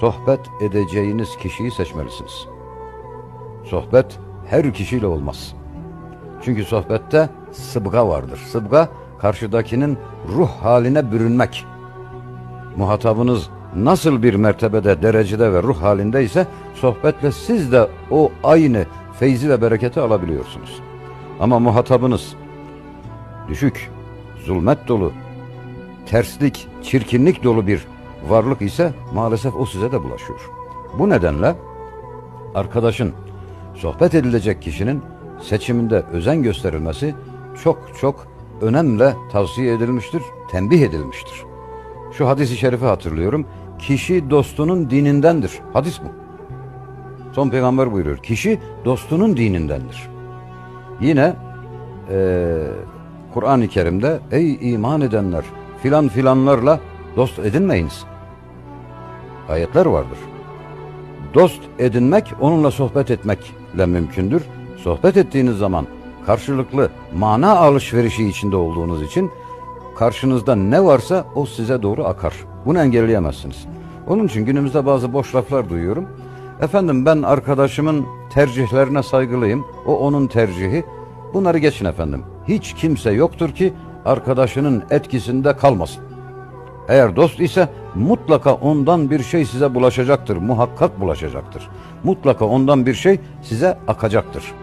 Sohbet edeceğiniz kişiyi seçmelisiniz. Sohbet her kişiyle olmaz. Çünkü sohbette sıbga vardır. Sıbga karşıdakinin ruh haline bürünmek. Muhatabınız nasıl bir mertebede, derecede ve ruh halindeyse sohbetle siz de o aynı feyzi ve bereketi alabiliyorsunuz. Ama muhatabınız düşük, zulmet dolu, terslik, çirkinlik dolu bir varlık ise maalesef o size de bulaşıyor. Bu nedenle arkadaşın, sohbet edilecek kişinin seçiminde özen gösterilmesi çok çok önemle tavsiye edilmiştir, tembih edilmiştir. Şu hadisi şerifi hatırlıyorum. Kişi dostunun dinindendir. Hadis bu. Son peygamber buyuruyor. Kişi dostunun dinindendir. Yine eee Kur'an-ı Kerim'de ey iman edenler filan filanlarla dost edinmeyiniz. Ayetler vardır. Dost edinmek onunla sohbet etmekle mümkündür. Sohbet ettiğiniz zaman karşılıklı mana alışverişi içinde olduğunuz için karşınızda ne varsa o size doğru akar. Bunu engelleyemezsiniz. Onun için günümüzde bazı boş laflar duyuyorum. Efendim ben arkadaşımın tercihlerine saygılıyım. O onun tercihi. Bunları geçin efendim. Hiç kimse yoktur ki arkadaşının etkisinde kalmasın. Eğer dost ise mutlaka ondan bir şey size bulaşacaktır. Muhakkak bulaşacaktır. Mutlaka ondan bir şey size akacaktır.